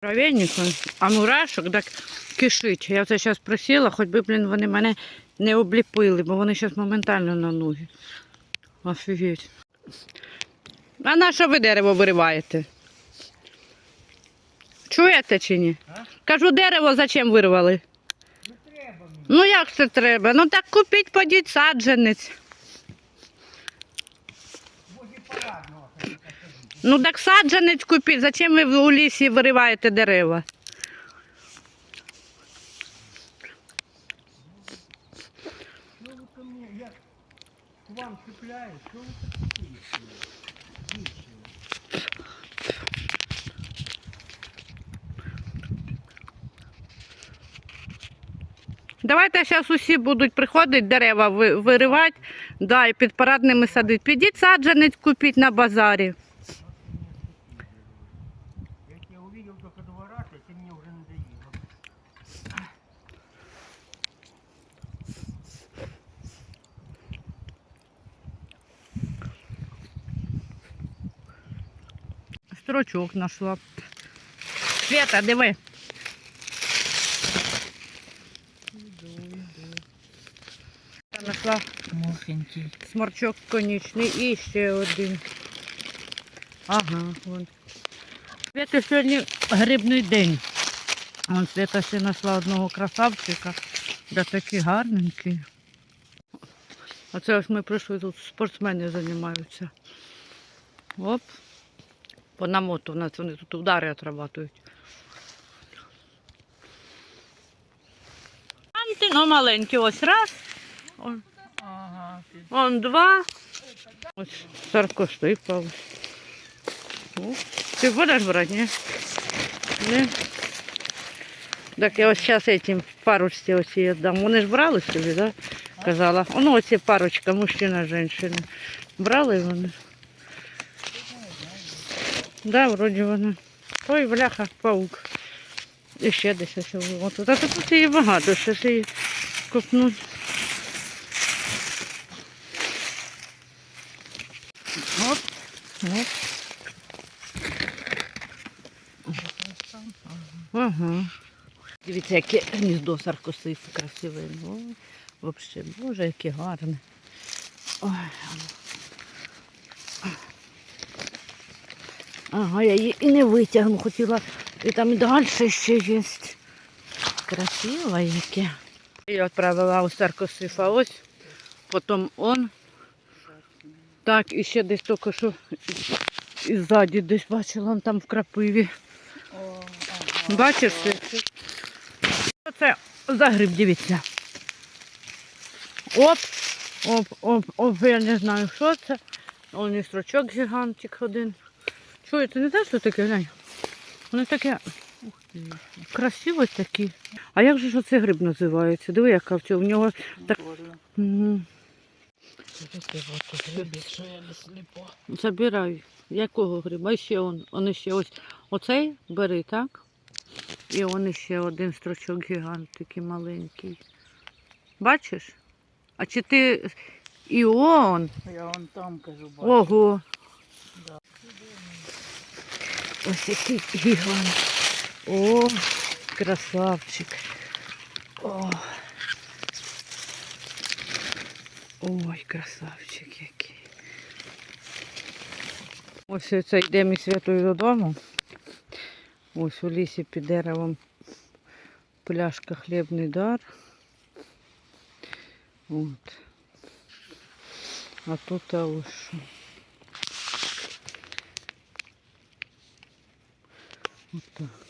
Кровеннику, а мурашок так кишить. Я це зараз просила, хоч би, блін, вони мене не обліпили, бо вони зараз моментально на ноги. Офігеть. А на що ви дерево вириваєте? Чуєте чи ні? А? Кажу, дерево зачем вирвали? Не треба мені. Ну як це треба? Ну так купіть, подіть саджанець. Возі парадного. Як. Ну так саджанець купіть. Зачем ви у лісі вириваєте дерева? Що ви ко мне, я к вам чіпляю, що ви такі? Давайте зараз усі будуть приходити дерева ви- виривати, да, і під парадними садити. Підіть саджанець купіть на базарі. Строчок знайшла. Света, диви. Я Знайшла Мохенький. сморчок конічний і ще один. Ага, вон. Свята сьогодні грибний день. Вон Свята ще знайшла одного красавчика. Да такий гарненький. А це ось ми прийшли, тут спортсмени займаються. Оп. По намоту в нас вони тут удари отрабатують. Ну маленькі, ось раз. Ось. Вон два. Ось саркосипав. О, Ти будеш брати, ні? Ні? Так я ось зараз этим парочці оці віддам. Вони ж брали собі, да? Казала. Ну, оці парочка, мужчина, жінка. Брали вони? Да, вроді вони. Ой, бляха, паук. І ще десь ось. От, а тут її багато, щось її купнуть. Оп, оп. Ага. Дивіться, яке гніздо саркосифу красиве. Взагалі, боже, яке гарне. Ой. Ага, я її і не витягну, хотіла. І там далі ще є. Красиво яке. Я відправила у саркосифа ось, потім он. Так, і ще десь тільки що і ззаді десь бачила, там в крапиві. Бачиш? Це за гриб, дивіться. Оп, оп, оп, оп, я не знаю, що це. Он і строчок гігантик один. Чуєте, не те, що таке, глянь? Вони таке красиве такі. А як же ж оцей гриб називається? Диви, яка в цьому. В нього так. Угу. Забирай. Якого гриба? І ще он, он ще ось. Оцей бери, так? І он ще один строчок гігант, такий маленький. Бачиш? А чи ти і он? Я вон там кажу, бачу. Ого. Да. Ось який гігант. О, красавчик. О. Ой, красавчик який. Ось це йдемо із святою додому. Ось у лісі під деревом пляшка хлібний дар. От. А тут ось що. Отак.